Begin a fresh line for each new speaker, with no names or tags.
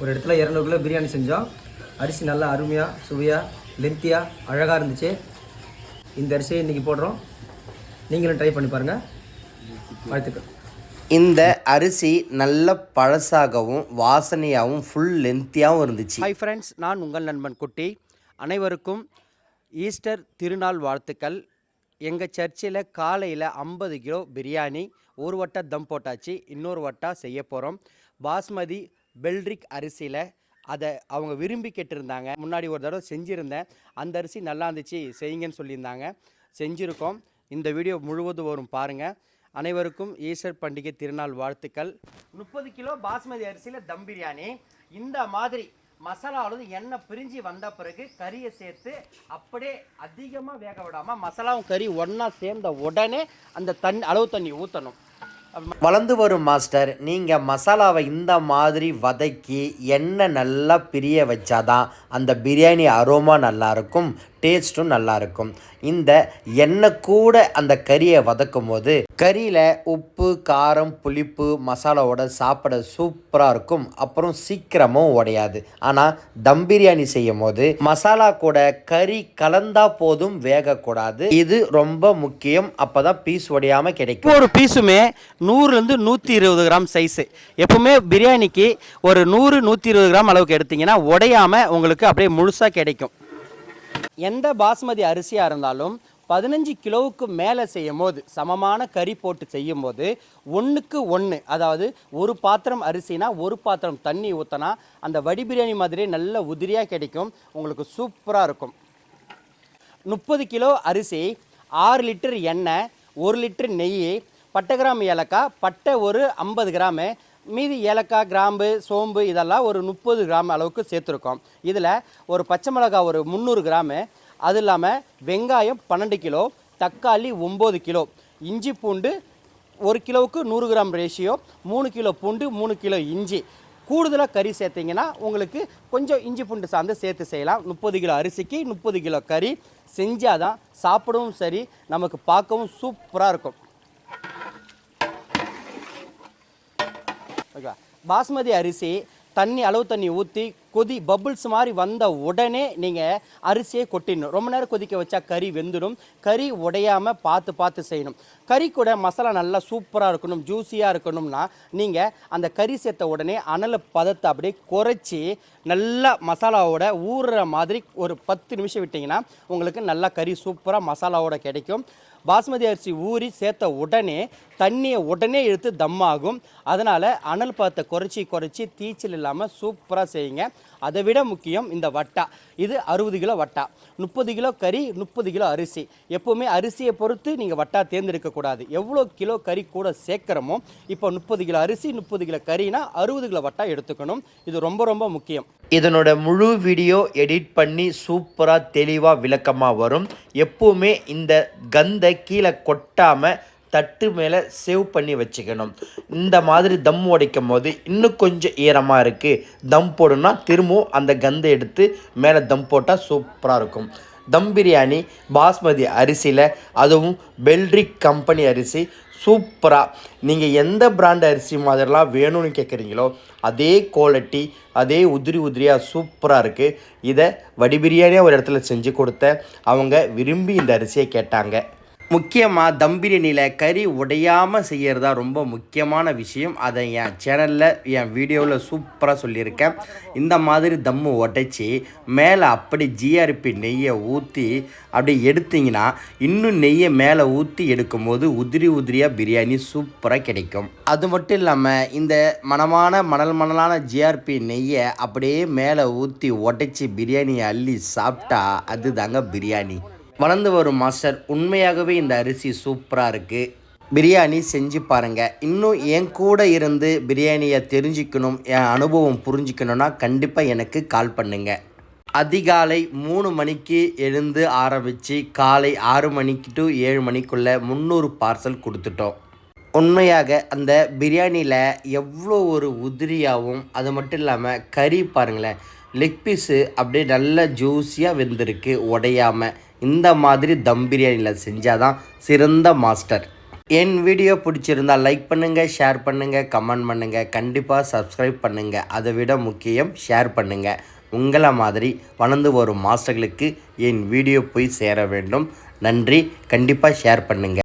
ஒரு இடத்துல இரநூறு கிலோ பிரியாணி செஞ்சோம். அரிசி நல்லா அருமையாக சுவையாக லென்த்தியாக அழகாக இருந்துச்சு. இந்த அரிசியை இன்றைக்கி போடுறோம். நீங்களும் ட்ரை பண்ணி பாருங்கள் வாழ்த்துக்கள்.
இந்த அரிசி நல்ல பழசாகவும் வாசனையாகவும் ஃபுல் லென்த்தியாகவும் இருந்துச்சு.
ஹாய் ஃப்ரெண்ட்ஸ் நான் உங்கள் நண்பன் குட்டி. அனைவருக்கும் ஈஸ்டர் திருநாள் வாழ்த்துக்கள். எங்கள் சர்ச்சில் காலையில் ஐம்பது கிலோ பிரியாணி ஒரு வட்டா தம் போட்டாச்சு இன்னொரு வட்டா செய்ய போகிறோம் பாஸ்மதி பெல்ரிக் அரிசியில் அதை அவங்க விரும்பி கேட்டிருந்தாங்க. முன்னாடி ஒரு தடவை செஞ்சுருந்தேன். அந்த அரிசி நல்லா இருந்துச்சு செய்யுங்கன்னு சொல்லியிருந்தாங்க. செஞ்சுருக்கோம். இந்த வீடியோ முழுவதும் வரும் பாருங்கள் அனைவருக்கும் ஈஸ்டர் பண்டிகை திருநாள் வாழ்த்துக்கள். முப்பது கிலோ பாஸ்மதி அரிசியில் தம் பிரியாணி. இந்த மாதிரி மசாலாவில் எண்ணெய் பிரிஞ்சு வந்த பிறகு கறியை சேர்த்து அப்படியே அதிகமாக வேக விடாமல் மசாலாவும் கறி ஒன்றா சேர்ந்த உடனே அந்த தண்ணி அளவு தண்ணி ஊற்றணும்
வளர்ந்து வரும் மாஸ்டர் நீங்கள் மசாலாவை இந்த மாதிரி வதக்கி எண்ணெய் நல்லா பிரிய வச்சாதான் அந்த பிரியாணி அரோமா நல்லாயிருக்கும் டேஸ்ட்டும் நல்லாயிருக்கும் இந்த எண்ணெய் கூட அந்த கறியை வதக்கும் போது கறியில் உப்பு காரம் புளிப்பு மசாலாவோட சாப்பிட சூப்பராக இருக்கும். அப்புறம் சீக்கிரமும் உடையாது. ஆனால் தம் பிரியாணி செய்யும் போது மசாலா கூட கறி கலந்தா போதும் வேகக்கூடாது. இது ரொம்ப முக்கியம். அப்போ தான் பீஸ் உடையாமல் கிடைக்கும்.
ஒரு பீஸுமே நூறுலேருந்து நூற்றி இருபது கிராம் சைஸு எப்பவுமே பிரியாணிக்கு ஒரு நூறு நூற்றி இருபது கிராம் அளவுக்கு எடுத்திங்கன்னா உடையாமல் உங்களுக்கு அப்படியே முழுசாக கிடைக்கும். எந்த பாஸ்மதி அரிசியாக இருந்தாலும் பதினஞ்சு கிலோவுக்கு மேலே செய்யும் போது சமமான கறி போட்டு செய்யும் போது ஒன்றுக்கு ஒன்று அதாவது ஒரு பாத்திரம் அரிசினா ஒரு பாத்திரம் தண்ணி ஊற்றினா அந்த வடி பிரியாணி மாதிரியே நல்ல உதிரியாக கிடைக்கும் உங்களுக்கு சூப்பராக இருக்கும். முப்பது கிலோ அரிசி ஆறு லிட்டர் எண்ணெய் ஒரு லிட்டர் நெய் பட்டை கிராம் ஏலக்காய் பட்டை ஒரு ஐம்பது கிராமு மீதி ஏலக்காய் கிராம்பு சோம்பு இதெல்லாம் ஒரு முப்பது கிராம் அளவுக்கு சேர்த்துருக்கோம். இதில் ஒரு பச்சை மிளகாய் ஒரு முந்நூறு கிராமு. அது இல்லாமல் வெங்காயம் பன்னெண்டு கிலோ தக்காளி ஒம்பது கிலோ இஞ்சி பூண்டு ஒரு கிலோவுக்கு நூறு கிராம் ரேஷியோ மூணு கிலோ பூண்டு மூணு கிலோ இஞ்சி. கூடுதலாக கறி சேர்த்திங்கன்னா உங்களுக்கு கொஞ்சம் இஞ்சி பூண்டு சார்ந்து சேர்த்து செய்யலாம். முப்பது கிலோ அரிசிக்கு முப்பது கிலோ கறி. செஞ்சால் தான் சாப்பிடவும் சரி நமக்கு பார்க்கவும் சூப்பராக இருக்கும். ஓகேவா பாஸ்மதி அரிசி தண்ணி அளவு தண்ணி ஊற்றி கொதி பபுள்ஸ் மாதிரி வந்த உடனே நீங்கள் அரிசியை கொட்டிடணும். ரொம்ப நேரம் கொதிக்க வச்சா கறி வெந்துடும். கறி உடையாமல் பார்த்து பார்த்து செய்யணும். கறி கூட மசாலா நல்லா சூப்பராக இருக்கணும் ஜூஸியாக இருக்கணும்னா நீங்கள் அந்த கறி சேர்த்த உடனே அனல் பதத்தை அப்படியே குறைச்சி நல்லா மசாலாவோட ஊறுற மாதிரி ஒரு பத்து நிமிஷம் விட்டிங்கன்னா உங்களுக்கு நல்லா கறி சூப்பராக மசாலாவோட கிடைக்கும். பாஸ்மதி அரிசி ஊறி சேர்த்த உடனே தண்ணியை உடனே இழுத்து தம்மாகும் அதனால் அனல் பாத்த குறைச்சி குறைச்சி தீச்சல் இல்லாமல் சூப்பராக செய்யுங்க. அதை விட முக்கியம் இந்த வட்டா. இது அறுபது கிலோ வட்டா. முப்பது கிலோ கறி முப்பது கிலோ அரிசி. எப்போவுமே அரிசியை பொறுத்து நீங்கள் வட்டா தேர்ந்தெடுக்கக்கூடாது எவ்வளோ கிலோ கறி கூட சேர்க்குறமோ இப்போ முப்பது கிலோ அரிசி முப்பது கிலோ கறினா அறுபது கிலோ வட்டா எடுத்துக்கணும். இது ரொம்ப ரொம்ப முக்கியம்.
இதனோட முழு வீடியோ எடிட் பண்ணி சூப்பராக தெளிவாக விளக்கமாக வரும். எப்போவுமே இந்த கந்தை கீழே கொட்டாமல் தட்டு மேலே சேவ் பண்ணி வச்சுக்கணும். இந்த மாதிரி தம் உடைக்கும் போது இன்னும் கொஞ்சம் ஈரமாக இருக்குது தம் போடணும்னா திரும்பவும் அந்த கந்தை எடுத்து மேலே தம் போட்டால் சூப்பராக இருக்கும். தம் பிரியாணி பாஸ்மதி அரிசியில் அதுவும் பெல்ரிக் கம்பெனி அரிசி சூப்பராக நீங்கள் எந்த பிராண்ட் அரிசி மாதிரிலாம் வேணும்னு கேட்குறீங்களோ அதே குவாலிட்டி அதே உதிரி உதிரியாக சூப்பராக இருக்குது இதை வடி பிரியாணியாக ஒரு இடத்துல செஞ்சு கொடுத்த அவங்க விரும்பி இந்த அரிசியை கேட்டாங்க. முக்கியமாக தம் பிரியாணியில் கறி உடையாமல் செய்கிறது தான் ரொம்ப முக்கியமான விஷயம். அதை என் சேனலில் என் வீடியோவில் சூப்பராக சொல்லியிருக்கேன். இந்த மாதிரி தம்மு உடைச்சி மேலே அப்படி ஜிஆர்பி நெய்யை ஊற்றி அப்படி எடுத்தீங்கன்னா இன்னும் நெய்யை மேலே ஊற்றி எடுக்கும்போது உதிரி உதிரியாக பிரியாணி சூப்பராக கிடைக்கும். அது மட்டும் இல்லாமல் இந்த மணமான மணல் மணலான ஜிஆர்பி நெய்யை அப்படியே மேலே ஊற்றி உடைச்சி பிரியாணியை அள்ளி சாப்பிட்டா அதுதாங்க பிரியாணி. வளர்ந்து வரும் மாஸ்டர் உண்மையாகவே இந்த அரிசி சூப்பராக இருக்குது பிரியாணி செஞ்சு பாருங்கள் இன்னும் என் கூட இருந்து பிரியாணியை தெரிஞ்சுக்கணும் என் அனுபவம் புரிஞ்சுக்கணுன்னா கண்டிப்பாக எனக்கு கால் பண்ணுங்கள் அதிகாலை மூணு மணிக்கு எழுந்து ஆரம்பித்து காலை ஆறு மணிக்கு டு ஏழு மணிக்குள்ளே முந்நூறு பார்சல் கொடுத்துட்டோம். உண்மையாக அந்த பிரியாணியில் எவ்வளோ ஒரு உதிரியாகவும் அது மட்டும் இல்லாமல் கறி பாருங்களேன் லெக் பீஸு அப்படியே நல்லா ஜூஸியாக வெந்திருக்கு உடையாமல் இந்த மாதிரி தம் பிரியாணியில் செஞ்சால் தான் சிறந்த மாஸ்டர் என் வீடியோ பிடிச்சிருந்தா லைக் பண்ணுங்கள் ஷேர் பண்ணுங்கள் கமெண்ட் பண்ணுங்கள் கண்டிப்பாக சப்ஸ்கிரைப் பண்ணுங்கள் அதை விட முக்கியம் ஷேர் பண்ணுங்கள் உங்களை மாதிரி வளர்ந்து வரும் மாஸ்டர்களுக்கு என் வீடியோ போய் சேர வேண்டும். நன்றி கண்டிப்பாக ஷேர் பண்ணுங்கள்